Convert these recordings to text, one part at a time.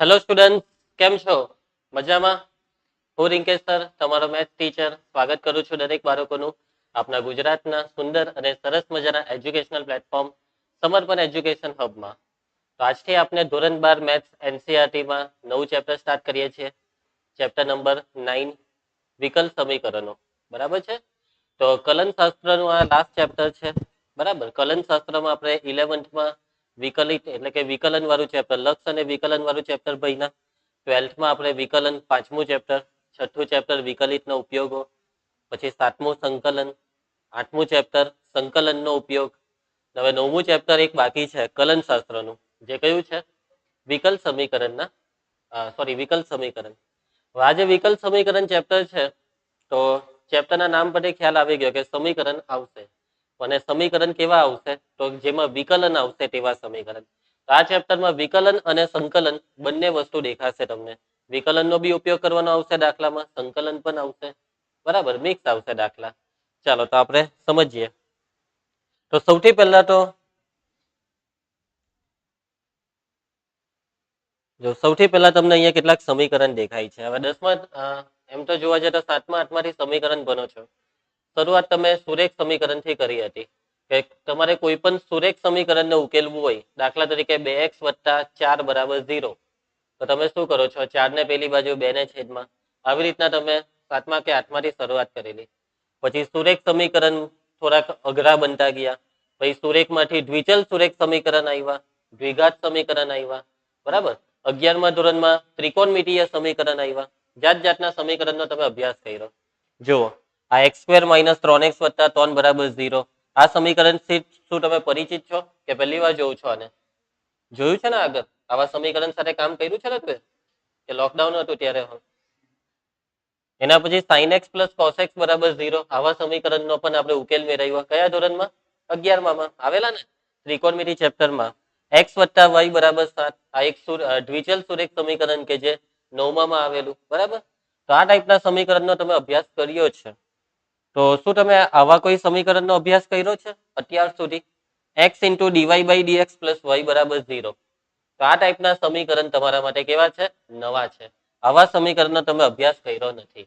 Hello student કેમ છો? મજામાં? હું રિંકેશ સર, તમારો મેથ્સ ટીચર સ્વાગત કરું છું દરેક બાળકોનું આપણા ગુજરાતના સુંદર અને સરસ મજાના એજ્યુકેશનલ પ્લેટફોર્મ સમર્પણ એજ્યુકેશન હબમાં તો આજથી આપણે ધોરણ બાર મેથ્સ એનસીઆરટીમાં નવું ચેપ્ટર સ્ટાર્ટ કરીએ છીએ. ચેપ્ટર નંબર નાઇન વિકલ સમીકરણો. બરાબર છે? તો કલન શાસ્ત્રનું આ લાસ્ટ ચેપ્ટર છે. બરાબર? કલન શાસ્ત્રમાં આપણે ઇલેવન્થમાં વિકલિત, એટલે કે વિકલન વાળું ચેપ્ટર લક્ષ અને વિકલન વાળું ચેપ્ટર ભણ્યા ટ્વેલ્થમાં આપણે વિકલન, પાંચમું ચેપ્ટર છઠ્ઠું ચેપ્ટર વિકલિતનો ઉપયોગો, પછી સાતમું સંકલન, આઠમું ચેપ્ટર સંકલનનો ઉપયોગ. હવે નવમું ચેપ્ટર એક બાકી છે કલન શાસ્ત્રનું જે કયું છે? વિકલ સમીકરણના સોરી વિકલ સમીકરણ. આજે વિકલ સમીકરણ ચેપ્ટર છે, તો ચેપ્ટરના નામ પરથી ખ્યાલ આવી ગયો કે સમીકરણ આવશે. અને સમીકરણ કેવા આવશે? તો જેમાં વિકલન આવશે તેવા સમીકરણ. તો આ ચેપ્ટરમાં વિકલન અને સંકલન બંને વસ્તુ દેખાશે તમને. વિકલનનો બી ઉપયોગ કરવાનો આવશે દાખલામાં, સંકલન પણ આવશે. બરાબર મિક્સ આવશે દાખલા. ચાલો, તો આપણે સમજીએ. તો સૌથી પહેલા તો જો સૌથી પહેલા તમને અહીંયા કેટલાક સમીકરણ દેખાય છે. હવે દસમા એમ તો જોવા જઈએ તો સાતમા, આઠમાંથી સમીકરણ બનો છો. શરૂઆત તમે સુરેખ સમીકરણથી કરી હતી. કે તમારે કોઈ પણ સુરેખ સમીકરણને ઉકેલવું હોય, દાખલા તરીકે બે એક્સ વત્તા ચાર બરાબર ઝીરો. તો તમે શું કરો છો? ચાર ને પેલી બાજુ બે ને છેદમાં. આવી રીતના તમે સાતમા કે આઠમાથી શરૂઆત કરેલી. પછી સુરેખ સમીકરણ થોડાક અઘરા બનતા ગયા. પછી સુરેખમાંથી દ્વિચલ સુરેખ સમીકરણ આવ્યા, દ્વિઘાત સમીકરણ આવ્યા, બરાબર? અગિયારમા ધોરણમાં ત્રિકોણમિતીય સમીકરણ આવ્યા. જાત જાતના સમીકરણનો તમે અભ્યાસ કર્યો. જુઓ. આ એક્સ સ્ક્વેર માઇનસ ત્રણ એક્સ વત્તા ત્રણ બરાબર ઝીરો આ સમીકરણથી શું તમે પરિચિત છો? કે પહેલી વાર જોઉં છો આને? જોયું છે ને આગળ? આવા સમીકરણ સાથે કામ કર્યું છે ને તું કે લોકડાઉન હતું ત્યારે હું એના પછી sine x plus cos x બરાબર ઝીરો આવા સમીકરણનો પણ આપણે ઉકેલ મેળવ્યો. કયા ધોરણમાં? અગિયારમાં. આવેલા ને? ત્રિકોણમિતિ ચેપ્ટરમાં એક્સ વત્તા વાય બરાબર સાત. આ એક સુર દ્વિચલ સુરેખ સમીકરણ કે જે નવમામાં આવેલું. બરાબર? તો આ ટાઈપના સમીકરણનો તમે અભ્યાસ કર્યો છે. તો શું તમે આવા કોઈ સમીકરણનો અભ્યાસ કર્યો છે અત્યાર સુધી? X into d y by d x plus y બરાબર ઝીરો તો આ ટાઈપના સમીકરણ તમારા માટે કેવા છે? નવા છે. આવા સમીકરણનો તમે અભ્યાસ કર્યો નથી.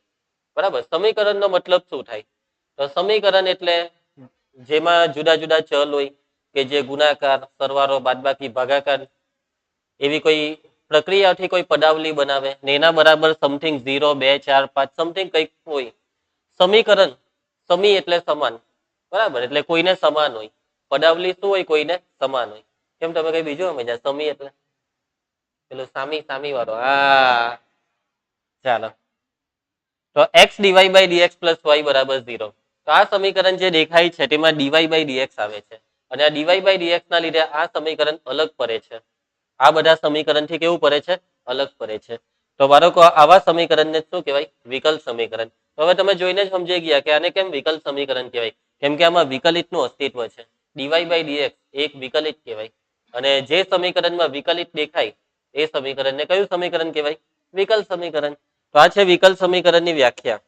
બરાબર? સમીકરણનો મતલબ શું થાય? તો સમીકરણ એટલે જેમાં જુદા જુદા ચલ હોય કે જે ગુણાકાર સરવારો બાદબાકી, ભાગાકાર એવી કોઈ પ્રક્રિયાથી કોઈ પદાવલી બનાવે ને એના બરાબર સમથિંગ ઝીરો બે, ચાર, પાંચ સમથિંગ કંઈક હોય. સમીકરણ સમી એટલે સમાન. બરાબર? એટલે કોઈને સમાન હોય. પદાવલી શું હોય? કોઈને સમાન હોય. કેમ તમે કઈ બીજું સમજ્યા? સમી એટલે? પેલું સામી સામી વાળો. હા. ચાલો. તો x d y by d x plus y બરાબર ઝીરો તો આ સમીકરણ જે દેખાય છે, તેમાં ડીવાય બાય ડીએક્સ આવે છે. અને આ ડીવાય બાય ડીએક્સ ના લીધે આ સમીકરણ અલગ પડે છે. આ બધા સમીકરણથી કેવું પડે છે? અલગ પડે છે. તો બાળકો આવા સમીકરણને શું કહેવાય? વિકલ સમીકરણ. તો હવે તમે જોઈને જ સમજી ગયા કે આને કેમ વિકલ સમીકરણ કહેવાય? કેમ કે આમાં વિકલિતનું અસ્તિત્વ છે. ડીવાય બાય ડીએક્સ એક વિકલિત કહેવાય. અને જે સમીકરણમાં વિકલિત દેખાય, એ સમીકરણને કયું સમીકરણ કહેવાય? વિકલ સમીકરણ. તો આ છે વિકલ સમીકરણની વ્યાખ્યા.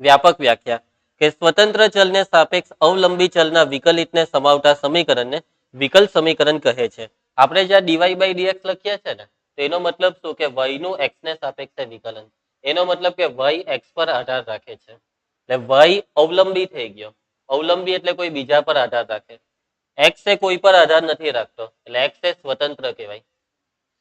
વ્યાપક વ્યાખ્યા. કે સ્વતંત્ર ચલને સાપેક્ષ અવલંબી ચલના વિકલિતને સમાવતા સમીકરણને વિકલ સમીકરણ કહે છે. આપણે જ્યાં ડીવાય બાય ડીએક્સ લખીએ છીએ ને તો એનો મતલબ શું કે y નું x ને સાપેક્ષે વિકલન? એનો મતલબ કે y x પર આધાર રાખે છે. એટલે y અવલંબી થઈ ગયો. અવલંબી એટલે કોઈ બીજા પર આધાર રાખે. x એ કોઈ પર આધાર નથી રાખતો. એટલે x એ સ્વતંત્ર કહેવાય.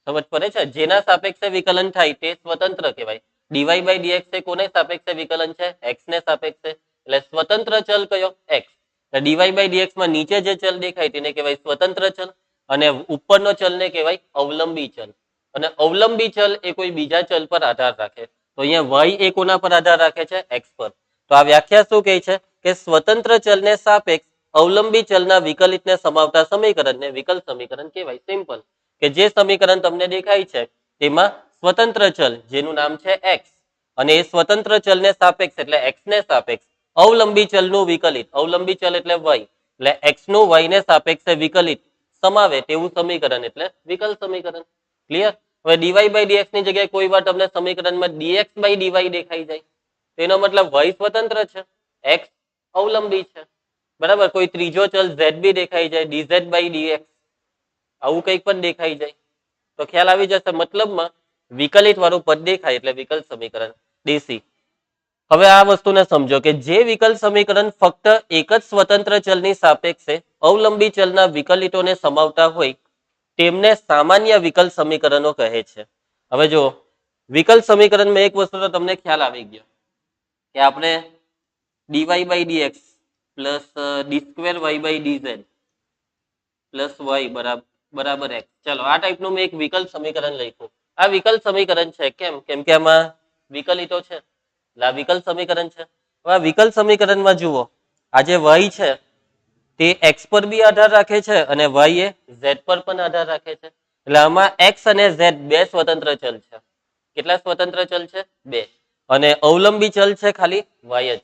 સમજ પડે છે? જેના સાપેક્ષે વિકલન થાય તે સ્વતંત્ર કહેવાય. ડીવાય બાય ડીએક્સ એ કોને સાપેક્ષે વિકલન છે? x ને સાપેક્ષે. એટલે સ્વતંત્ર ચલ કયો? x. ડીવાય બાય ડીએક્સમાં નીચે જે ચલ દેખાય તેને કહેવાય સ્વતંત્ર ચલ અને ઉપરનો ચલને કહેવાય અવલંબી ચલ. અને અવલંબી ચલ એ કોઈ બીજા ચલ પર આધાર રાખે. તો અહીંયા y એ કોના પર આધાર રાખે છે? x પર. તો આ વ્યાખ્યા શું કહે છે? કે સ્વતંત્ર ચલને સાપેક્ષ અવલંબી ચલના વિકલિતને સમાવતા સમીકરણને વિકલ સમીકરણ કહેવાય. સિમ્પલ કે જે સમીકરણ તમને દેખાય છે, તેમાં સ્વતંત્ર ચલ, જેનું નામ છે x. અને એ સ્વતંત્ર ચલને સાપેક્ષ એટલે x ને સાપેક્ષ અવલંબી ચલનું વિકલિત. અવલંબી ચલ એટલે y. એટલે x નું y ને સાપેક્ષે વિકલિત સમાવે તેવું સમીકરણ એટલે વિકલ સમીકરણ. ક્લિયર હવે ડીવાય બાય ડીએક્સની જગ્યાએ કોઈ વાર તમને સમીકરણમાં ડીએક્સ બાય ડીવાય દેખાઈ જાય. તેનો મતલબ વય સ્વતંત્ર છે એક્સ અવલંબી છે. બરાબર? કોઈ ત્રીજો ચલ ઝેડ બી દેખાઈ જાય ડીઝેડ બાય ડીએક્સ આવું કંઈક પણ દેખાઈ જાય. તો ખ્યાલ આવી જશે મતલબમાં વિકલિત વાળું પદ દેખાય એટલે વિકલ સમીકરણ ડીસી હવે આ વસ્તુને સમજો કે જે વિકલ સમીકરણ ફક્ત એક જ સ્વતંત્ર ચલની સાપેક્ષે અવલંબી ચલના વિકલિતોને સમાવતા હોય તેમને સામાન્ય વિકલ સમીકરણો કહે છે. હવે જો વિકલ સમીકરણમાં એક વસ્તુ તો તમને ખ્યાલ આવી ગયો કે આપણે d y by d x plus d square y by d z plus y બરાબર બરાબર એક્સ ચલો, આ ટાઈપનું મેં એક વિકલ સમીકરણ લખ્યું. આ વિકલ સમીકરણ છે કેમ? કેમ કે આમાં વિકલિતો છે. આ વિકલ સમીકરણ છે. હવે આ વિકલ સમીકરણમાં જુઓ, આ જે વય છે તે x પર બી આધાર રાખે છે અને y એ z પર પણ આધાર રાખે છે. એટલે આમાં x અને z બે સ્વતંત્ર ચલ છે. કેટલા સ્વતંત્ર ચલ છે? બે. અને અવલંબી ચલ છે ખાલી y જ.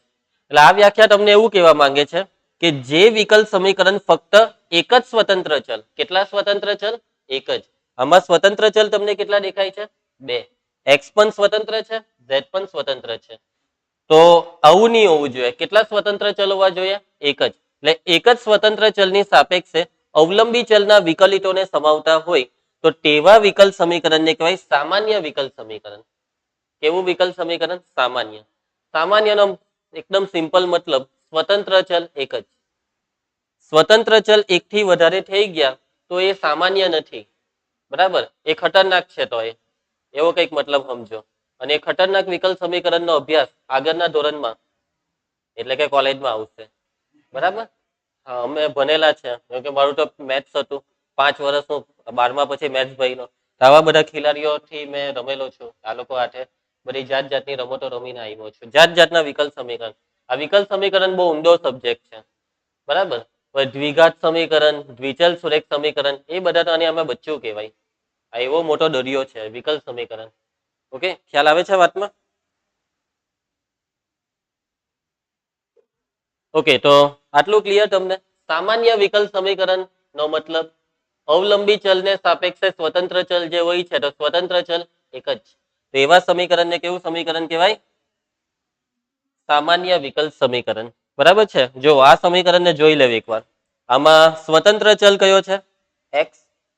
એટલે આ વ્યાખ્યા તમને એવું કહેવા માંગે છે કે જે વિકલ્પ સમીકરણ ફક્ત એક જ સ્વતંત્ર ચલ. કેટલા સ્વતંત્ર ચલ? એક જ. આમાં સ્વતંત્ર ચલ તમને કેટલા દેખાય છે? બે. X પણ સ્વતંત્ર છે, z પણ સ્વતંત્ર છે. તો આવું નહીં હોવું જોઈએ. કેટલા સ્વતંત્ર ચલ હોવા જોઈએ? એક જ. એટલે એક જ સ્વતંત્ર ચલની સાપેક્ષે અવલંબી ચલના વિકલિતોને સમાવતા હોય તો તેવા વિકલ સમીકરણને કહેવાય સામાન્ય વિકલ સમીકરણ. કેવું વિકલ સમીકરણ? સામાન્ય. સામાન્યનો એકદમ સિમ્પલ મતલબ સ્વતંત્ર ચલ એક જ. સ્વતંત્ર ચલ એકથી વધારે થઈ ગયા તો એ સામાન્ય નથી. બરાબર? એ ખતરનાક છે તો એ. એવો કંઈક મતલબ સમજો. અને ખતરનાક વિકલ સમીકરણનો અભ્યાસ આગળના ધોરણમાં, એટલે કે કોલેજમાં આવશે. બરાબર? હા, અમે ભણેલા છે. કેમ મારું તો મેથ્સ હતું. પાંચ વર્ષનું, બારમા પછી મેથ્સ ભણ્યો. આવા બધા ખેલાડીઓથી મેં રમેલો છું. આ લોકો હાથે બધી જાત જાતની રમતો રમીને આવ્યો છું. જાત જાતના વિકલ સમીકરણ. આ વિકલ સમીકરણ બહુ ઊંડો સબ્જેક્ટ છે. બરાબર? દ્વિઘાત સમીકરણ, દ્વિચલ સુરેખ સમીકરણ, એ બધા તો અમે બચ્ચું કહેવાય. આ એવો મોટો દરિયો છે વિકલ સમીકરણ. ઓકે? ખ્યાલ આવે છે વાતમાં? ઓકે તો આટલું ક્લિયર તમને? સામાન્ય વિકલ સમીકરણ નો મતલબ અવલંબી ચલને સાપેક્ષે સ્વતંત્ર ચલ જે હોય છે, તો સ્વતંત્ર ચલ એક જ તો એવા સમીકરણને કેવું સમીકરણ કહેવાય? સામાન્ય વિકલ સમીકરણ. બરાબર છે? જો આ સમીકરણને જોઈ લેવું એકવાર. આમાં સ્વતંત્ર ચલ કયો છે? એક્સ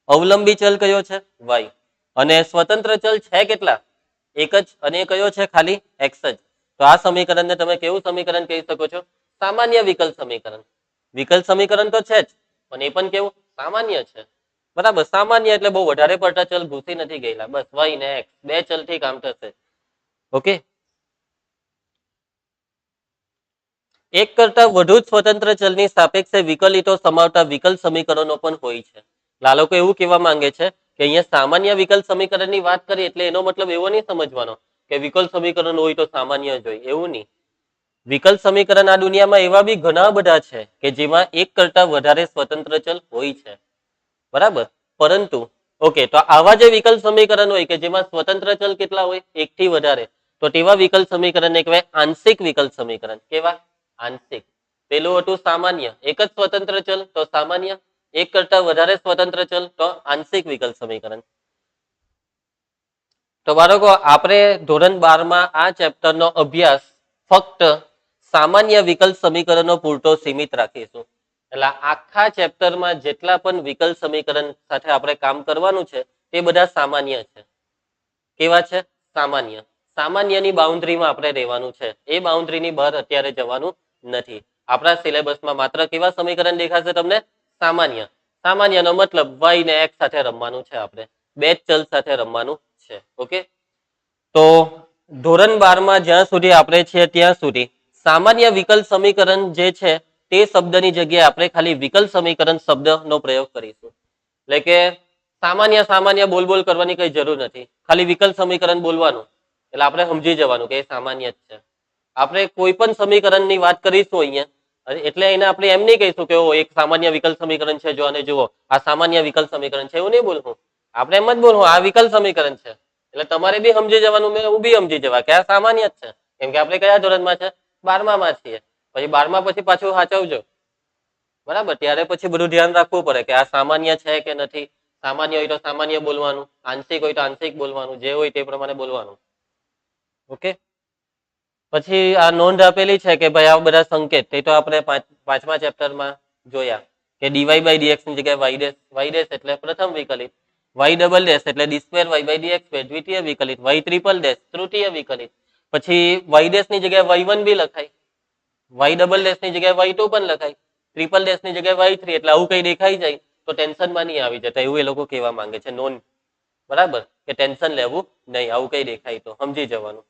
અવલંબી ચલ કયો છે? વાય અને સ્વતંત્ર ચલ છે કેટલા? એક જ. અને કયો છે? ખાલી એક્સ જ. તો આ સમીકરણને તમે કેવું સમીકરણ કહી શકો છો? સામાન્ય વિકલ સમીકરણ. વિકલ સમીકરણ તો છે જ, પણ એ પણ કેવું? સામાન્ય છે. બરાબર, સામાન્ય એટલે બહુ વધારે પડતા ચલ ઘૂસી નથી ગયેલા. બસ વાય ને એક્સ બે ચલથી કામ થશે. ઓકે? એક કરતા વધુ સ્વતંત્ર ચલની સાપેક્ષે વિકલિતો સમાવતા વિકલ સમીકરણો પણ હોય છે. લાલકો એવું કહેવા માંગે છે કે અહીંયા સામાન્ય વિકલ સમીકરણની વાત કરીએ એટલે એનો મતલબ એવો નહીં સમજવાનો કે વિકલ સમીકરણ હોય તો સામાન્ય જ હોય. એવું નહીં. વિકલ સમીકરણ આ દુનિયામાં એવા બી ઘણા બધા છે કે જેમાં એક કરતા વધારે સ્વતંત્ર ચલ હોય છે. બરાબર? પરંતુ, ઓકે, તો આવા જે વિકલ સમીકરણ હોય કે જેમાં સ્વતંત્ર ચલ કેટલા હોય? એક થી વધારે. તો તેવા વિકલ સમીકરણને કહેવાય આંશિક વિકલ સમીકરણ. કેવા? આંશિક. પેલું હતું સામાન્ય. એક જ સ્વતંત્ર ચલ, તો સામાન્ય. એક કરતા વધારે સ્વતંત્ર ચલ, તો આંશિક વિકલ સમીકરણ. તો બાળકો, આપણે ધોરણ બારમાં આ ચેપ્ટરનો અભ્યાસ ફક્ત સામાન્ય વિકલ્પ સમીકરણો પૂરતો સીમિત રાખીશું. એટલે આખા ચેપ્ટરમાં જેટલા પણ વિકલ્પ સમીકરણ સાથે આપણે કામ કરવાનું છે, તે બધા સામાન્ય છે. કેવા છે? સામાન્ય. સામાન્યની બાઉન્ડ્રીમાં આપણે રહેવાનું છે. એ બાઉન્ડ્રીની બહાર અત્યારે જવાનું નથી. આપણા સિલેબસમાં માત્ર કેવા સમીકરણ દેખાશે તમને? સામાન્ય. સામાન્યનો મતલબ વાય ને એક્સ સાથે રમવાનું છે આપણે. બે ચલ સાથે રમવાનું છે. ઓકે? તો ધોરણ બારમાં જ્યાં સુધી આપણે છીએ ત્યાં સુધી સામાન્ય વિકલ સમીકરણ જે છે, તે શબ્દની જગ્યાએ આપણે ખાલી વિકલ સમીકરણ શબ્દનો પ્રયોગ કરીશું. એટલે કે સામાન્ય સામાન્ય બોલ બોલ કરવાની કઈ જરૂર નથી. ખાલી વિકલ સમીકરણ બોલવાનું. એટલે આપણે સમજી જવાનું કે એ સામાન્ય જ છે. આપણે કોઈ પણ સમીકરણની વાત કરીશું અહીંયા એટલે એને આપણે એમ નહીં કહીશું કે એક સામાન્ય વિકલ સમીકરણ છે, જો અને જુઓ. આ સામાન્ય વિકલ સમીકરણ છે, એવું નહીં બોલવું. આપણે એમ જ બોલવું, આ વિકલ સમીકરણ છે. એટલે તમારે બી સમજી જવાનું, મેં હું બી સમજી જવા કે આ સામાન્ય જ છે. કેમ કે આપણે કયા ધોરણમાં છે? બારમામાં છીએ. પછી બારમા પછી પાછું સાચવજો. બરાબર? ત્યારે પછી બધું ધ્યાન રાખવું પડે કે આ સામાન્ય છે કે નથી? સામાન્ય હોય તો સામાન્ય બોલવાનું. આંશિક હોય તો આંશિક બોલવાનું. જે હોય તે પ્રમાણે બોલવાનું. ઓકે? પછી આ નોંધ આપેલી છે કે ભાઈ આ બધા સંકેત, તે તો આપણે પાંચ- પાંચમા ચેપ્ટરમાં જોયા કે ડીવાય બાય ડીએક્સની જગ્યાએ વાય ડેશ વાય ડેશ એટલે પ્રથમ વિકલિત વાય ડબલ ડેશ એટલે d square y by d x square દ્વિતીય વિકલિત વાય ટ્રિપલ ડેશ તૃતીય વિકલિત. પછી વાય ડેશની જગ્યાએ વાય વન બી લખાય. વાય ડબલ ડેશની જગ્યાએ વાય ટુ પણ લખાય. ટ્રિપલ ડેશની જગ્યાએ વાય થ્રી એટલે આવું કઈ દેખાઈ જાય તો ટેન્શનમાં નહીં આવી જતા, એવું એ લોકો કહેવા માંગે છે નોન. બરાબર? કે ટેન્શન લેવું નહીં, આવું કઈ દેખાય તો, સમજી જવાનું.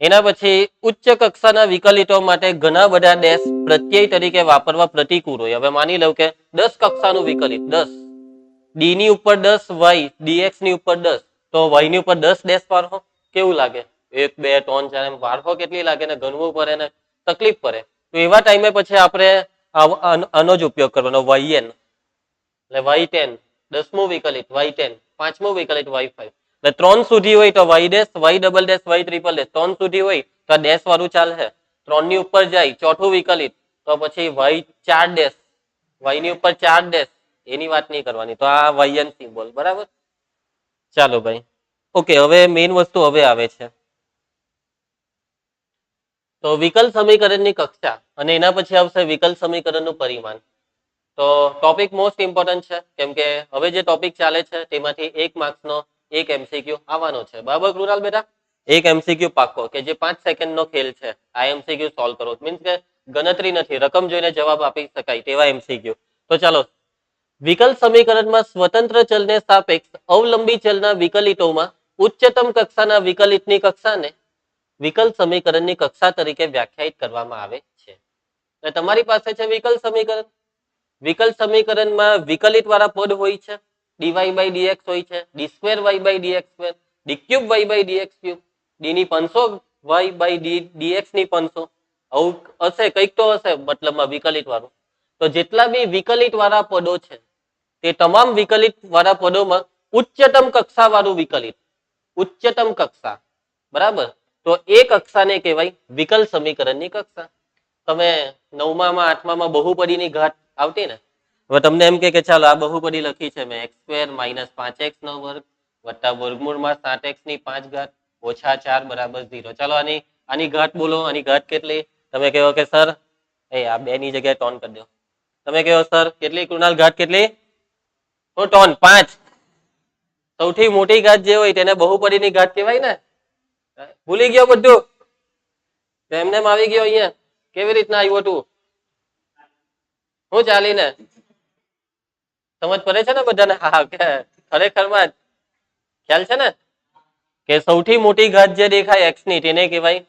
એના પછી ઉચ્ચ કક્ષાના વિકલિતો માટે ઘણા બધા ડેશ પ્રત્યય તરીકે વાપરવા પ્રતિકૂળ હોય. હવે માની લઉં કે દસ કક્ષાનું વિકલિત, દસ. ડી ની ઉપર દસ વાય ડીએક્સની ઉપર દસ. તો વાયની ઉપર દસ ડેશ પાડો. કેવું લાગે? એક, બે, ત્રણ, ચાર, એમ વારફો કેટલી લાગે ને ગણવું પડે ને તકલીફ પડે. તો એવા ટાઈમે પછી આપણે આનો જ ઉપયોગ કરવાનો વાયએન એટલે વાય ટેન દસમું વિકલિત વાય ટેન પાંચમું વિકલિત વાય ફાઈવ એટલે ત્રણ સુધી હોય તો y dash y double dash y triple dash ત્રણ સુધી હોય તો આ ડેશ વાળું ચાલશે. ત્રણની ઉપર જાય, ચોથું વિકલિત, તો પછી વાય ચાર ડેશ વાયની ઉપર ચાર ડેશ એની વાત નહીં કરવાની. તો આ વાયન સિમ્બોલ બરાબર? ચાલો ભાઈ. ઓકે હવે મેઇન વસ્તુ હવે આવે છે. તો વિકલ સમીકરણની કક્ષા અને એના પછી આવશે વિકલ સમીકરણનું પરિમાણ. તો ટોપિક મોસ્ટ ઇમ્પોર્ટન્ટ છે. કેમ કે હવે જે ટોપિક ચાલે છે, તેમાંથી એક માર્ક્સનો એક એમસીક્યુ આવવાનો છે. બરાબર, કૃણાલ બેટા? એક એમસીક્યુ પાક્કો, કે જે પાંચ સેકન્ડનો ખેલ છે, આ એમસીક્યુ સોલ્વ કરો. મીન્સ કે ગણતરી નથી, રકમ જોઈને જવાબ આપી શકાય તેવા એમસીક્યુ તો ચાલો, વિકલ સમીકરણમાં સ્વતંત્ર ચલને સાપેક્ષ અવલંબી ચલના વિકલિતોમાં ઉચ્ચતમ કક્ષાના વિકલિતની કક્ષાને વિકલ સમીકરણની કક્ષા તરીકે વ્યાખ્યાયિત કરવામાં આવે છે. તમારી પાસે છે વિકલ સમીકરણ? વિકલ સમીકરણમાં વિકલિત વાળા પદ હોય છે. ડીવાય બાય ડીએક્સ હોય છે. D square y by d x square d cube y by d x cube d ની પાંચસો વાય બાય ડી ડીએક્સની પાંચસો આવું હશે, કંઈક તો હશે મતલબમાં વિકલિત વાળું. તો જેટલા બી વિકલિત વાળા પદો છે, તે તમામ વિકલિત વાળા પદોમાં ઉચ્ચતમ કક્ષા વાળું વિકલિત. ઉચ્ચતમ કક્ષા. બરાબર? તો એ કક્ષાને કહેવાય વિકલ સમીકરણની કક્ષા. તમે નવમામાં, આઠમામાં બહુપદીની ઘાત આવતી ને, હવે તમને એમ કે ચાલો આ બહુપદી લખી છે મેં એક્સ સ્ક્વેર માઇનસ પાંચ એક્સ નો વર્ગ વત્તા વર્ગમૂળમાં સાત એક્સની પાંચ ઘાત ઓછા ચાર બરાબર ઝીરો. ચાલો આની આની ઘાત બોલો, આની ઘાત કેટલી? તમે કહો કે સર, એ આ બે ની જગ્યાએ ટોન કરી દો. તમે કહો સર, કેટલી કૃણાલ, ઘાત કેટલી? તો ટોન, પાંચ. સૌથી મોટી ઘાત જે હોય તેને બહુપદીની ઘાત કહેવાય ને? ભૂલી ગયો બધું? એમને આવી ગયો અહીંયા. કેવી રીતના આવ્યો તું હું ચાલીને. સમજ પડે છે ને બધાને? હા ખરેખરમાં ખ્યાલ છે ને? કે સૌથી મોટી ઘાત જે દેખાય એક્સની, તેને કહેવાય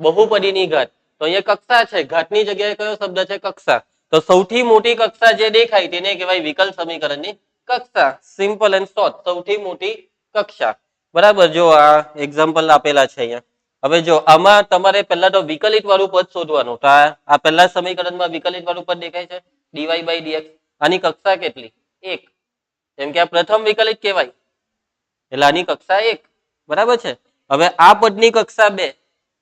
બહુપદીની ઘાત. તો અહીંયા કક્ષા છે. ઘાતની જગ્યાએ કયો શબ્દ છે? કક્ષા. તો સૌથી મોટી કક્ષા જે દેખાય, તેને કહેવાય વિકલ સમીકરણની કક્ષા. સિમ્પલ એન્ડ શોર્ટ સૌથી મોટી કક્ષા. બરાબર, જો આ એક્ઝામ્પલ આપેલા છે અહીંયા. હવે જો આમાં તમારે પહેલા તો વિકલિત વાળું પદ શોધવાનું. તો આ પહેલા સમીકરણમાં વિકલિત વાળું પદ દેખાય છે? ડીવાય બાય ડીએક્સ આની કક્ષા કેટલી? એક. જેમ કે આ પ્રથમ વિકલિત કહેવાય. એટલે આની કક્ષા એક. બરાબર છે? હવે આ પદની કક્ષા બે.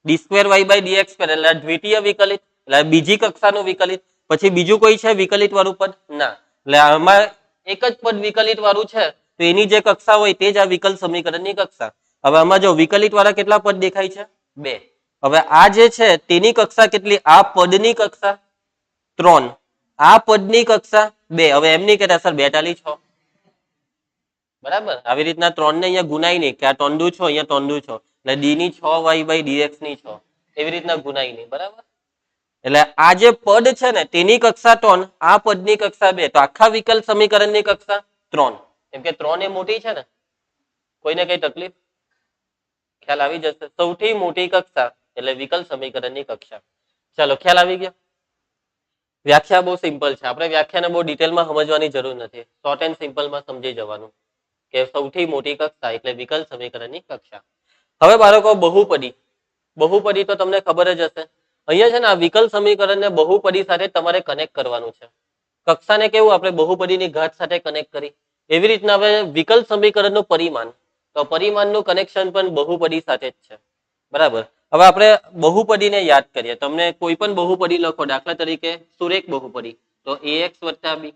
D square y by d x square એટલે દ્વિતીય વિકલિત. એટલે બીજી કક્ષાનું વિકલિત. પછી બીજું કોઈ છે વિકલિત વાળું પદ? ના. એટલે આમાં એક જ પદ વિકલિત વાળું છે. તો એની જે કક્ષા હોય તે જ આ વિકલ સમીકરણની કક્ષા. હવે આમાં જો વિકલિત વાળા કેટલા પદ દેખાય છે? બે. હવે આ જે છે તેની કક્ષા કેટલી? આ પદની કક્ષા ત્રણ. આ પદની કક્ષા બે. હવે એમ નહીં કહેતા, સર બેટાલી છો. બરાબર? આવી રીતના ત્રણ ને અહીંયા ગુનાય નહીં કે આ ટોંડુ છો, અહીંયા ટોંડુ છો. એટલે ડી ની છ વાય બાય ડીએક્સની છો. એવી રીતના ગુનાય નહીં. બરાબર? એટલે આ જે પદ છે ને તેની કક્ષા ત્રણ, આ પદની કક્ષા બે. તો આખા વિકલ સમીકરણની કક્ષા ત્રણ. કેમ કે ત્રણ મોટી છે ને, કોઈને કઈ તકલીફ? ખ્યાલ આવી જશે. સૌથી મોટી કક્ષા એટલે વિકલ સમીકરણની કક્ષા. ચાલો, ખ્યાલ આવી ગયો? વ્યાખ્યા બહુ સિમ્પલ છે. આપણે વ્યાખ્યાને બહુ ડિટેલમાં સમજવાની જરૂર નથી. શોર્ટ એન્ડ સિમ્પલમાં સમજી જવાનું કે સૌથી મોટી કક્ષા એટલે વિકલ સમીકરણની કક્ષા. હવે બાળકો, બહુપદી. બહુપદી તો તમને ખબર જ હશે. અહીંયા છે ને આ વિકલ સમીકરણને બહુપદી સાથે તમારે કનેક્ટ કરવાનું છે. કક્ષાને કેવું આપણે બહુપદીની ઘાત સાથે કનેક્ટ કરી? એવી રીતના હવે વિકલ સમીકરણનું પરિમાણ. તો પરિમાણનું કનેક્શન પણ બહુપદી સાથે જ છે. બરાબર? હવે આપણે બહુપદીને યાદ કરીએ. તમને કોઈ પણ બહુપદી લખો. દાખલા તરીકે સુરેખ બહુપદી. તો ax વત્તા બી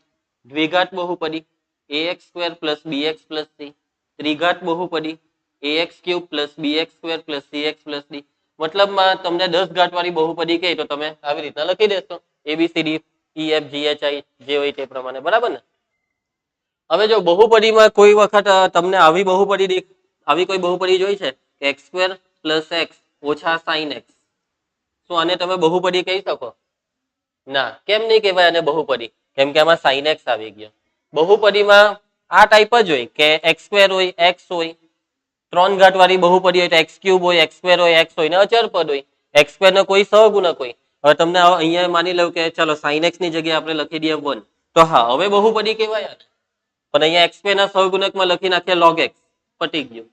દ્વિઘાત બહુપદી. ax square plus bx plus c. ત્રિઘાત બહુપદી. ax cube plus bx square plus cx plus d. મતલબમાં તમને દસ ઘાટ વાળી બહુપદી કહે તો તમે આવી રીતના લખી દેશો. A B C D E F G H જે હોય તે પ્રમાણે. બરાબર ને? હવે જો બહુપદીમાં કોઈ વખત તમને આવી બહુપદી આવી કોઈ બહુપદી જોઈ છે? કે એક્સ સ્ક્વેર પ્લસ એક્સ ઓછા એક્સ. શું આને તમે બહુપદી કહી શકો? ના. કેમ નહીં કહેવાય આને બહુપદી? કેમ કે આમાં સાઈન એક્સ આવી ગયો. બહુપદીમાં આ ટાઈપ જ હોય કે એક્સ હોય એક્સ હોય. ત્રણ ઘાટ વાળી બહુપદી હોય તો એક્સ હોય એક્સ હોય એક્સ હોય ને અચર પદ હોય. એક્સ સ્ક્વેર નો કોઈ સહગુણક હોય હવે તમને અહીંયા માની લઉં કે ચલો સાઈન એક્સની જગ્યાએ આપણે લખી દઈએ વન. તો હા, હવે બહુપદી કહેવાય. પણ અહીંયા એક્સ ના સહગુણકમાં લખી નાખીએ log x, પટી ગયું.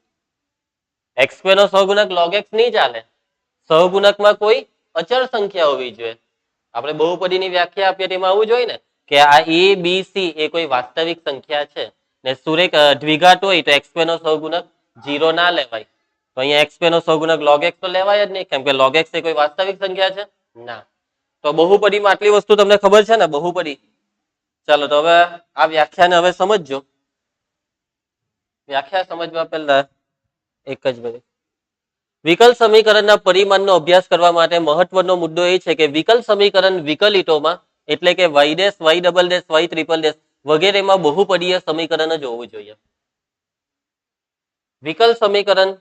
એક્સ નો સહગુણક log x નહીં ચાલે. સહગુણકમાં કોઈ અચળ સંખ્યા હોવી જોઈએ. આપણે બહુપદીની વ્યાખ્યા આપીએ તેમાં આવું જોઈએ ને, કે આ એ બી સી એ કોઈ વાસ્તવિક સંખ્યા છે ને સુરેખ દ્વિઘાટ હોય તો એક્સ નો સહગુણક જીરો ના લેવાય. તો અહીંયા એક્સ નો સહગુણક log x તો લેવાય જ નહીં, કેમ કે log x એ કોઈ વાસ્તવિક સંખ્યા છે? ના. તો બહુપદીમાં આટલી વસ્તુ તમને ખબર છે ને? બહુપદી ચાલો તો હવે આ વ્યાખ્યાને હવે સમજજો. વ્યાખ્યા સમજવા પહેલા એક જ મિનિટ વિકલ સમીકરણના પરિમાણનો અભ્યાસ કરવા માટે મહત્વનો મુદ્દો એ છે કે વિકલ સમીકરણ વિકલિતોમાં એટલે કે y dash y double dash y triple dash વગેરેમાં બહુપદીય સમીકરણ જ હોવું જોઈએ. વિકલ સમીકરણ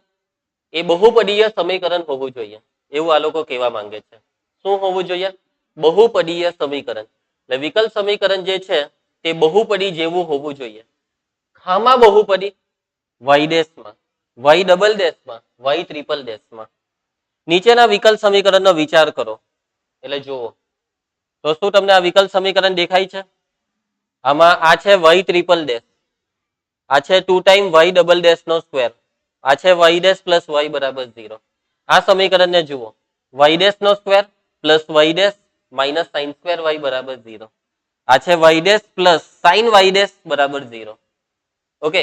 એ બહુપદીય સમીકરણ હોવું જોઈએ. એવું આ લોકો કહેવા માંગે છે. શું હોવું જોઈએ? બહુપદીય સમીકરણ. એટલે વિકલ્પ સમીકરણ જે છે, તે બહુપદી જેવું હોવું જોઈએ. ખામાં બહુપદી? વાય દેશમાં વાય ડબલ દેશમાં વાય ટ્રિપલ દેશમાં નીચેના વિકલ્પ સમીકરણનો વિચાર કરો. એટલે જુઓ. તો શું તમને આ વિકલ્પ સમીકરણ દેખાય છે? આમાં આ છે વાય ટ્રિપલ ડેશ. આ છે two time y double dash નો સ્ક્વેર આ છે વાય ડેશ પ્લસ વાય બરાબર ઝીરો આ સમીકરણને જુઓ. વાય ડેશ નો square plus y dash minus sine square y બરાબર ઝીરો. આ છે y dash plus sine y dash બરાબર ઝીરો. ઓકે?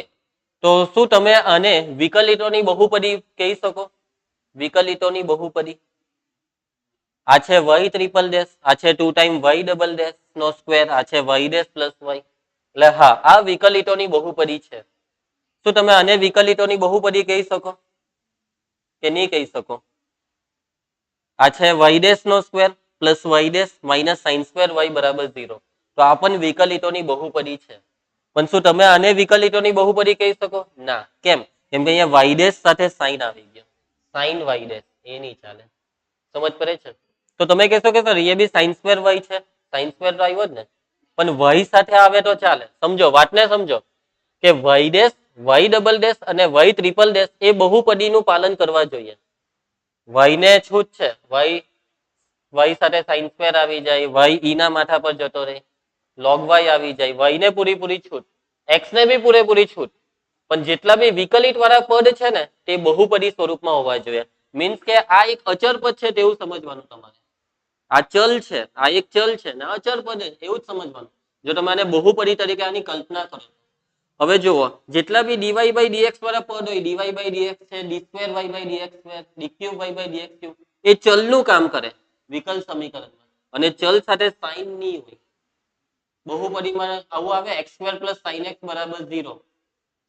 તો શું તમે આને વિકલિતોની બહુપદી કહી શકો? વિકલિતોની બહુપદી. આ છે વાય ટ્રિપલ ડેશ, આ છે two time y double dash નો સ્ક્વેર, આ છે વાય ડેશ પ્લસ વાય. એટલે હા, આ વિકલિતોની બહુપદી છે. શું તમે આને વિકલિતોની બહુપદી કહી શકો? કે નહીં કહી શકો? આ છે વાય ડેશ નો square plus y dash minus sine square y બરાબર ઝીરો. તો આ પણ વિકલિતોની બહુપદી છે. પણ શું તમે આને વિકલિતોની બહુપદી કહી શકો? ના. કેમ? કેમ કે અહીંયા વાય ડેશ સાથે સાઇન આવી ગયો. સાઇન વાય ડેશ એ નહીં ચાલે. સમજ પડે છે? તો તમે કહેશો કે સર એ બી સાઇન સ્ક્વેર વાય છે? સાઇન સ્ક્વેર તો જ ને. પણ વાય સાથે આવે તો ચાલે. સમજો, વાતને સમજો. કે y dash y double dash અને વાય ટ્રિપલ ડેશ એ બહુપદીનું પાલન કરવા જોઈએ. વાય ને છૂટ છે. વાય વાય સાથે સાઈન સ્ક્વેર આવી જાય, વાય ઈ ના માથા પર જતો રહે લોગ વાય આવી જાય, વાય ને પૂરેપૂરી છૂટ એક્સ ને બી પૂરેપૂરી છૂટ. પણ જેટલા બી વિકલિત વાળા પદ છે ને, તે બહુપદી સ્વરૂપમાં હોવા જોઈએ. મીન્સ કે આ એક અચર પદ છે તેવું સમજવાનું તમારે. આ ચલ છે, આ એક ચલ છે ને અચર પદ એવું જ સમજવાનું. જો તમે આને બહુપદી તરીકે આની કલ્પના કરો હવે જુઓ, જેટલા બી ડીવાય બાય ડીએક્સ વાળા પદ હોય d y by d x છે d square y by d x square d cube y by d x cube એ ચલનું કામ કરે. વિકલ સમીકરણમાં. અને ચલ સાથે સાઇનની હોય. બહુપદીમાં આવું આવે x square plus sine x બરાબર ઝીરો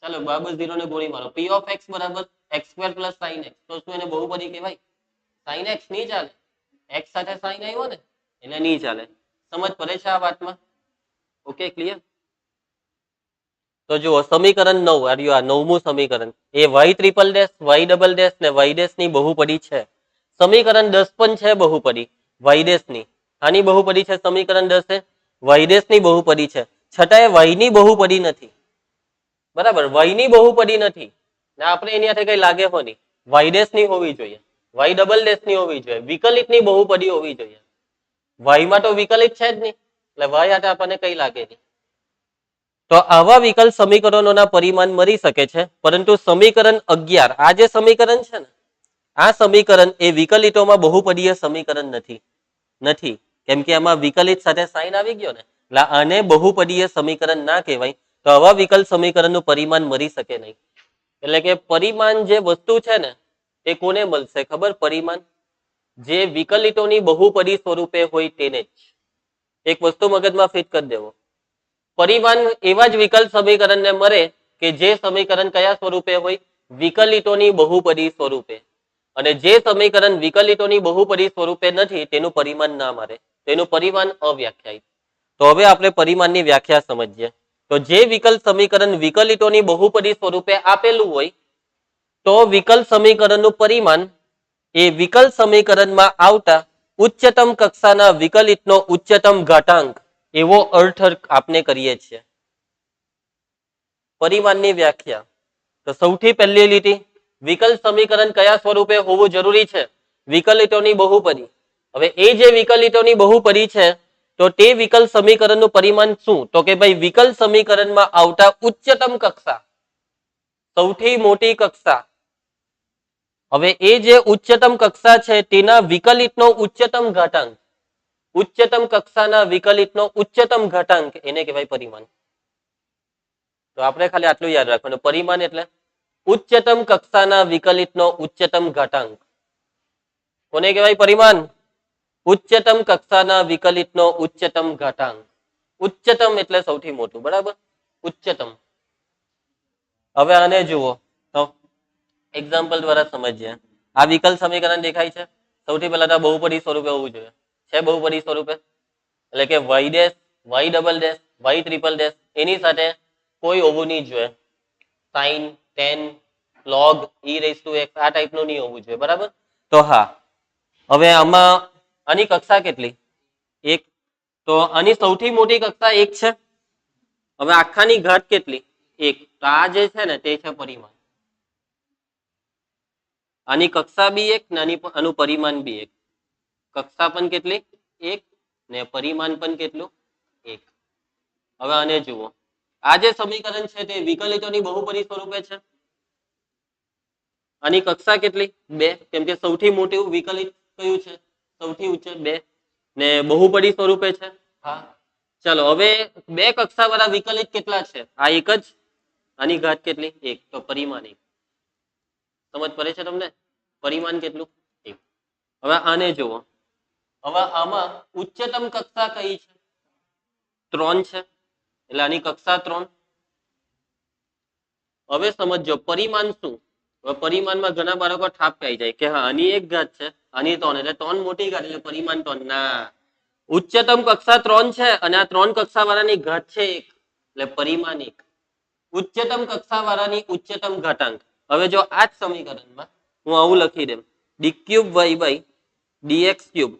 ચાલો, બરાબર ઝીરો ને ગોળી મારો. પી ઓફ એક્સ બરાબર x square plus sine x તો શું એને બહુપદી કહેવાય? સાઇન એક્સ નહીં ચાલે એક્સ સાથે સાઇન આવ્યો ને, એને નહીં ચાલે સમજ પડે છે આ વાતમાં? ઓકે ક્લિયર તો જુઓ, સમીકરણ નવ, આ નવમું સમીકરણ. એ y triple dash y double dash ને વાય ડેશની બહુપદી છે. સમીકરણ દસ પણ છે બહુપરી વાયદેશની આની બહુપરી છે સમીકરણ દસ? એ વાયદેશની બહુપરી છે. છતાંય વયની બહુપરી નથી. બરાબર? વયની બહુપરી નથી. ને આપણે એની સાથે કઈ લાગે હો નહીં. વાયની હોવી જોઈએ. વાય ડબલ ડેશની હોવી જોઈએ. વિકલિતની બહુપદી હોવી જોઈએ. વાયમાં તો વિકલિત છે જ નહીં. એટલે વાય આટે આપણને કઈ લાગે નહીં. તો આવા વિકલ્પ સમીકરણોના પરિમાણ મળી શકે છે. પરંતુ સમીકરણ અગિયાર. આ જે સમીકરણ છે ને આ સમીકરણ એ વિકલિતોમાં બહુપદીય સમીકરણ નથી. નથી. કેમ કે આમાં વિકલિત સાથે સાઇન આવી ગયો ને. એટલે આને બહુપદીય સમીકરણ ના કહેવાય. તો આવા વિકલ સમીકરણનું પરિમાણ મળી શકે નહીં. એટલે કે પરિમાણ જે વસ્તુ છે ને, એ કોને મળશે? ખબર? પરિમાણ. જે વિકલિતોની બહુપદી સ્વરૂપે હોય તેને જ. એક વસ્તુ મગજમાં ફિટ કરી દેવો. પરિમાણ એવા જ વિકલ સમીકરણને મળે કે જે સમીકરણ કયા સ્વરૂપે હોય? વિકલિતોની બહુપદી સ્વરૂપે. અને જે સમીકરણ વિકલિતોની બહુપરી સ્વરૂપે નથી, તેનું પરિમાણ ના મારે. તેનું પરિમાણ અવ્યાખ્યાયિત. તો હવે આપણે પરિમાણની વ્યાખ્યા સમજીએ. તો જે વિકલ સમીકરણ વિકલિતોની બહુપરી સ્વરૂપે આપેલું હોય, તો વિકલ સમીકરણનું પરિમાણ એ વિકલ સમીકરણમાં આવતા ઉચ્ચતમ કક્ષાના વિકલિતનો ઉચ્ચતમ ઘાટાંક એવો અર્થ આપણે કરીએ છીએ. પરિમાણની વ્યાખ્યા. તો સૌથી પહેલી લીટી વિકલ સમીકરણ કયા સ્વરૂપે હોવું જરૂરી છે? વિકલિતોની બહુપરી હવે એ જે વિકલિતોની બહુપરી છે, તો તે વિકલ સમીકરણનું પરિમાણ શું? તો કે ભાઈ વિકલ સમીકરણમાં આવતા ઉચ્ચતમ કક્ષા, સૌથી મોટી કક્ષા. હવે એ જે ઉચ્ચતમ કક્ષા છે, તેના વિકલિતનો ઉચ્ચતમ ઘાતાંક. ઉચ્ચતમ કક્ષાના વિકલિતનો ઉચ્ચતમ ઘાતાંક, એને કહેવાય પરિમાણ. તો આપણે ખાલી આટલું યાદ રાખવાનું. પરિમાણ એટલે? ઉચ્ચતમ કક્ષાના વિકલિતનો ઉચ્ચતમ ઘટાંક કોને કહેવાય પરિમાણ? ઉચ્ચતમ કક્ષાના વિકલિતનો ઉચ્ચતમ ઘટાંક ઉચ્ચતમ એટલે સૌથી મોટું, બરાબર? ઉચ્ચતમ. હવે આને જુઓ. તો એક્ઝામ્પલ દ્વારા સમજીએ. આ વિકલ સમીકરણ દેખાય છે. સૌથી પહેલા તો બહુપરી સ્વરૂપે હોવું જોઈએ. છે બહુપદી સ્વરૂપે? એટલે કે y dash y double dash y triple dash એની સાથે કોઈ હોવું નહીં જોઈએ. Sine tan log e raise to x આ ટાઈપનું નહીં હોવું જોઈએ બરાબર? તો હા, હવે આમાં આની કક્ષા કેટલી? એક, તો આની સૌથી મોટી કક્ષા એક છે. હવે આખાની ઘાત કેટલી? એક, તો આ જે છે ને, તે છે પરિમાણ. આની કક્ષા બી એક ને આની આનું પરિમાણ બી એક. કક્ષા પણ કેટલી? એક ને પરિમાણ પણ કેટલું? એક. હવે આને જુઓ. આ જે સમીકરણ છે તે વિકલિતોની બહુપરી સ્વરૂપે છે. આની કક્ષા કેટલી? બે. કેમ કે સૌથી મોટું વિકલિત કયું છે? સૌથી ઉચ્ચ બે. ને બહુપરી સ્વરૂપે છે? હા. ચલો, હવે બે કક્ષા વાળા વિકલિત કેટલા છે? આ એક જ. આની ઘાત કેટલી? એક. તો પરિમાણ એક. સમજ પડે છે તમને? પરિમાણ કેટલું? એક. હવે આને જુઓ. હવે આમાં ઉચ્ચતમ કક્ષા કઈ છે? ત્રણ છે. એટલે આની કક્ષા ત્રણ. હવે સમજો પરિમાણ શું? પરિમાણમાં ઘણા બાળકો ઠાપ ખાઈ જાય કે હા, આની એક ઘાત છે, આની ત્રણ, એટલે ત્રણ મોટી ઘાત, એટલે પરિમાણ ત્રણ. ના. ઉચ્ચતમ કક્ષા ત્રણ છે અને આ ત્રણ કક્ષા વાળાની ઘાત છે એક, એટલે પરિમાણ એક. ઉચ્ચતમ કક્ષા વાળાની ઉચ્ચતમ ઘાતાંક. હવે જો આ જ સમીકરણમાં હું આવું લખી દઉં. D cube y by d x cube.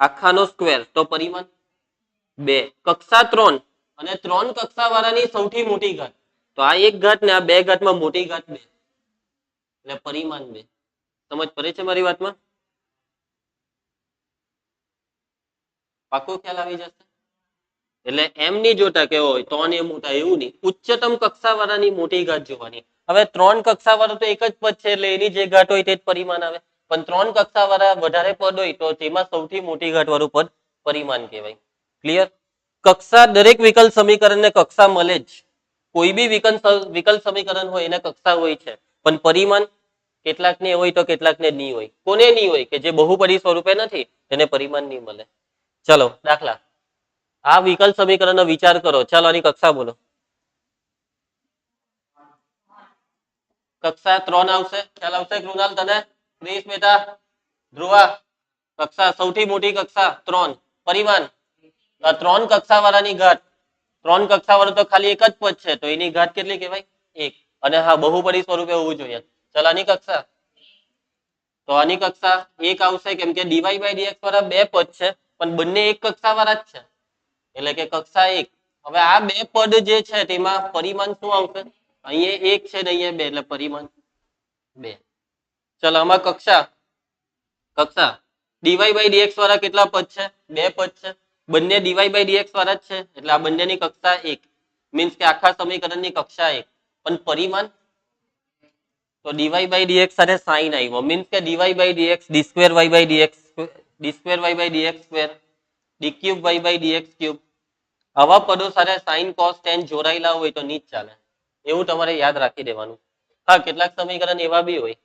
આખાનો square તો પરિમાણ બે. કક્ષા ત્રણ. અને ત્રણ કક્ષા વાળાની સૌથી મોટી ઘાત. તો આ એક ઘાત ને આ બે ઘાતમાં મોટી ઘાત બે. એટલે પરિમાણ બે. સમજ પડે છે મારી વાતમાં? પાકો ખ્યાલ આવી જશે? એટલે એમ નહીં જોતા કે હોય ત્રણ એ મોટા એવું નહીં. ઉચ્ચતમ કક્ષા વાળાની મોટી ઘાત જોવાની. હવે ત્રણ કક્ષા વાળો તો એક જ પદ છે, એટલે એની જે ઘાટ હોય તે જ પરિમાણ આવે. પણ ત્રણ કક્ષા વાળા વધારે પદ હોય તો તેમાં સૌથી મોટી ઘાટ વાળું પદ પરિમાણ કહેવાય. ક્લિયર કક્ષા દરેક વિકલ સમીકરણને કક્ષા મળે જ. કોઈ બી વિકલ સમીકરણ હોય, એને કક્ષા હોય છે. પણ પરિમાણ કેટલાકને હોય તો કેટલાકને નહીં હોય. કોને નહીં હોય? કે જે બહુપરી સ્વરૂપે નથી તેને પરિમાણ નહીં મળે. ચલો, દાખલા. આ વિકલ સમીકરણનો વિચાર કરો. ચાલો, આની કક્ષા બોલો. કક્ષા ત્રણ આવશે. ખ્યાલ આવશે, કૃણાલ, તને? ક્રિશ બેટા, ધ્રુવા. કક્ષા, સૌથી મોટી કક્ષા, ત્રણ. પરિમાણ. આ ત્રણ કક્ષા વાળાની ઘાત. ત્રણ કક્ષા વાળું તો ખાલી એક જ પદ છે, તો એની ઘાત કેટલી કહેવાય? એક. અને હા બહુપરી સ્વરૂપે હોવું જોઈએ. ચલ આની કક્ષા. તો આની કક્ષા એક આવશે, કેમ કે ડીવાય બાય ડીએક્સ વાળા બે પદ છે, પણ બંને એક કક્ષા વાળા જ છે. એટલે કે કક્ષા એક. હવે આ બે પદ જે છે, તેમાં પરિમાણ શું આવશે? અહીંયા એક છે ને અહીંયા બે, એટલે પરિમાણ બે. ચલો આમાં કક્ષા. કક્ષા. ડીવાય બાય ડીએક્સ વાળા કેટલા પદ છે? બે પદ છે. બંને ડીવાય બાય ડીએક્સ વાળા જ છે. એટલે આ બંનેની કક્ષા એક. મીન્સ કે આખા સમીકરણની કક્ષા એક. પણ પરિમાણ? તો d y by d x સાથે સાઈન આવ્યો. મીન્સ કે d y by d x d square y by d x d square y by d x square d cube y by d x cube આવા પદો સાથે sine cos ten જોડાયેલા હોય તો નીચ ચાલે. એવું તમારે યાદ રાખી દેવાનું. હા, કેટલાક સમીકરણ એવા બી હોય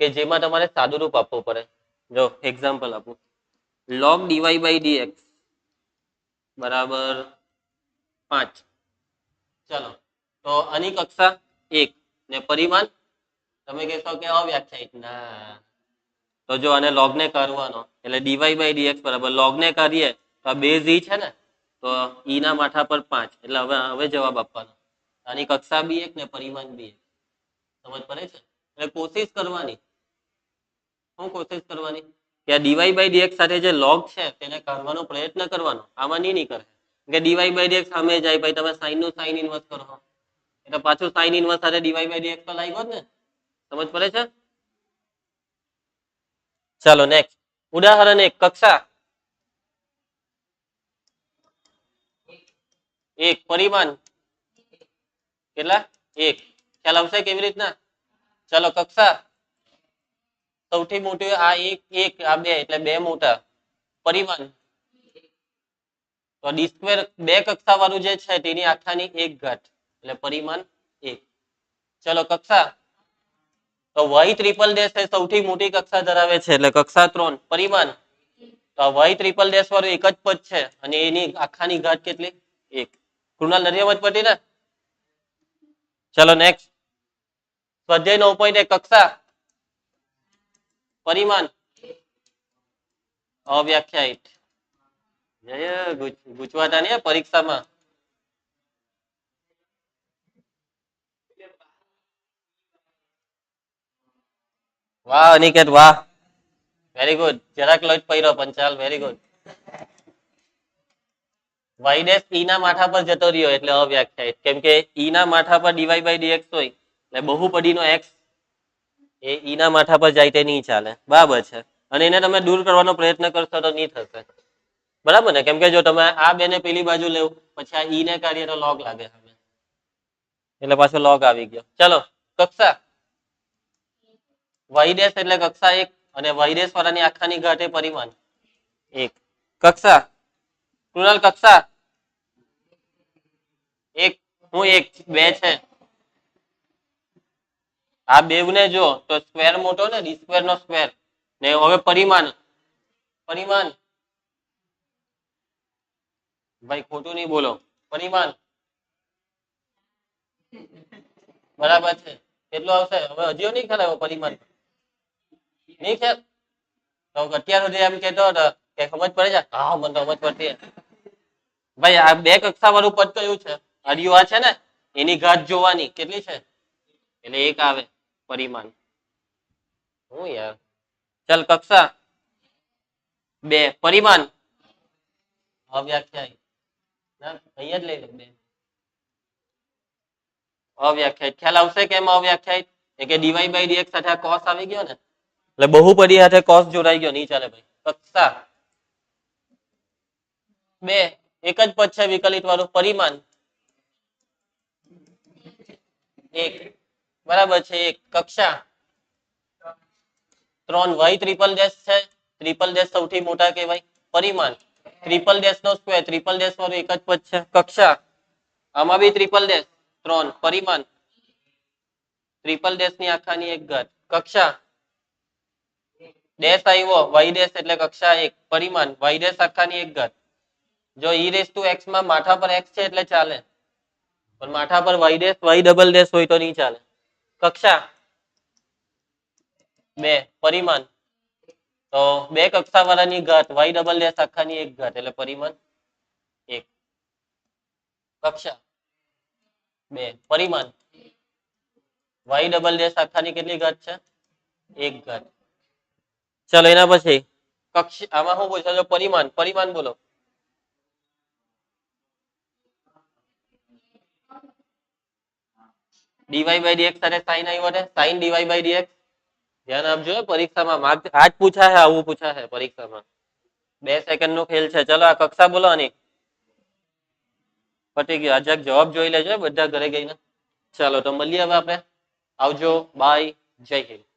કે જેમાં તમારે સાદુરૂપ આપવું પડે. જો એક્ઝામ્પલ આપું. log dy બાય dx બરાબર પાંચ. ચલો. તો આની કક્ષા એક. ને પરિમાણ? તમે કહેશો કે અવ્યાખ્યાયિત. ના. તો જો આને લોગને કરવાનો, એટલે ડીવાય બાય ડીએક્સ બરાબર. લોગને કરીએ, તો આ બેઝ ઈ છે ને, તો ઈ ના માથા પર પાંચ. એટલે હવે હવે જવાબ આપવાનો. આની કક્ષા બી એક ને પરિમાણ બી એક. સમજ પડે છે? એટલે કોશિશ કરવાની. શું કોશિશ કરવાની? આ ડીવાય બાય ડીએક્સ સાથે જે લોગ છે, તેને કાઢવાનો પ્રયત્ન કરવાનો. આમાં નહીં કરે કે ડીવાય બાય ડીએક્સ સામે જાય ભાઈ તમે સાઈનનું સાઈન ઇન્વર્સ કરો. એટલે પાછું સાઈન ઇન્વર્સ સાથે d y by d x તો લાગ્યો જ ને. સમજ પડે છે? ચાલો નેક્સ્ટ ઉદાહરણ એક, કક્ષા. એક, પરિમાણ. કેટલા? એક. ખ્યાલ આવશે કેવી રીતના? ચાલો, કક્ષા. સૌથી મોટું આ એક એક, આ બે એટલે બે મોટા પરિમાણ તો ડી સ્ક્વેર બે કક્ષા વાળું જે છે તેની આખાની એક ઘાત, એટલે પરિમાણ એક. ચલો કક્ષા. તો વાય ત્રિપલ ડેશ એ સૌથી મોટી કક્ષા ધરાવે છે એટલે કક્ષા ત્રણ પરિમાણ તો વાય ત્રિપલ ડેશ વાળું એક જ પદ છે અને એની આખાની ઘાત કેટલી? એક. કૃણાલ સમજ પડતી ને ચલો નેક્સ્ટ સ્વાધ્યાય નવ પોઈન્ટ એક કક્ષા. પરિમાણ. અવ્યાખ્યાયિત. ગુજ- ને પરીક્ષામાં. વાહ, અનિકેત, વાહ. વેરી ગુડ જરાક લોટ પડ્યો Panchal very good y dash ઈ ના માથા પર જતો રહ્યો, એટલે અવ્યાખ્યાયિત. કેમ કે ઈ ના માથા પર ડીવાય બાય ડીએક્સ હોય, એટલે બહુપદીનો એક્સ એ ઈના માથા પર જાય તે નહીં ચાલે. બરાબર છે. અને એને તમે દૂર કરવાનો પ્રયત્ન કરશો તો નહીં થશે. બરાબર ને? કેમ કે જો તમે આ બે ને પેલી બાજુ લેવું, પછી આ ઈ કાઢીએ તો લોગ લાગે એટલે પાછો લોગ આવી ગયો. ચલો, કક્ષા. વૈદેશ એટલે કક્ષા એક અને વૈદેશ વાળાની આખાની ઘાટે પરિમાણ. એક. કક્ષા. કૃણાલ, કક્ષા. એક. હું એક, બે છે. આ બેવને જો, તો સ્ક્વેર મોટો ને ડી સ્ક્વેર નો સ્ક્વેર ને હવે પરિમાણ. પરિમાણ. ભાઈ, ખોટું નહીં બોલો. પરિમાણ. બરાબર છે. કેટલું આવશે? હવે હજીઓ નહીં ખ્યાલ આવ્યો પરિમાણ. નહીં ખ્યાલ? તો અત્યાર સુધી એમ કેતો કે સમજ પડે છે? હા, મને સમજ પડતી ભાઈ, આ બે કક્ષા વાળું પદ કયું છે. હરિયો આ છે ને? એની ઘાત જોવાની. કેટલી છે? એટલે એક આવે. પરિમાણ. હું યાર. ચાલ કક્ષા. બે. પરિમાણ. અવ્યાખ્યાયિત ના, અહીંયા જ લઈ લે, બે. અવ્યાખ્યાયિત ખ્યાલ આવશે કેમ અવ્યાખ્યાયિત એ કે ડીવાય બાય ડીએક્સ સાથે આ cos આવી ગયો ને? એટલે બહુપદી સાથે cos જોડાઈ ગયો નહીં ચાલે ભાઈ. કક્ષા. બે. એક જ પદ છે વિકલિત વાળું. પરિમાણ. એક. બરાબર છે કક્ષા. ત્રણ વાય ત્રિપલ ડેશ છે, ત્રિપલ ડેશ સૌથી મોટા કહેવાય. પરિમાણ. ત્રિપલ ડેશ નો સ્ક્વેર ત્રિપલ ડેશ વાળું એક જ પદ છે, કક્ષા. આમાં બી ત્રિપલ ડેશ. ત્રણ, પરિમાણ. ત્રિપલ ડેશની આખાની એક ઘાત. કક્ષા. ડેશ આવ્યો, વાય ડેશ એટલે કક્ષા એક. પરિમાણ, વાય ડેશ આખાની એક ઘાત. જો ઈ રેસ ટુ એક્સમાં માથા પર એક્સ છે એટલે ચાલે. પણ માથા પર y dash, y double dash હોય તો નહીં ચાલે. કક્ષા. બે, પરિમાણ. તો બે કક્ષા વાળાની ઘાત વાય ડબલ ડેશ આખાની એક ઘાત, એટલે પરિમાણ એક. કક્ષા. બે, પરિમાણ. વાય ડબલ ડેશ આખાની કેટલી ઘાત છે? એક ઘાત. ચલો એના પછી કક્ષ, આમાં શું પૂછો પરિમાણ પરિમાણ બોલો. D y by d x અને સાઈન આવ્યો છે સાઈન ડીવાય બાય ડીએક્સ ધ્યાન આપજો પરીક્ષામાં માર્ક આજ પૂછા છે આવું પૂછા છે પરીક્ષામાં. બે સેકન્ડ નો ખેલ છે. ચલો, આ કક્ષા બોલો આની પતી ગયો. આજે જવાબ જોઈ લેજો બધા ઘરે ગઈને. ચાલો, તો મળીએ હવે આપણે. આવજો. બાય. જય હિન્દ.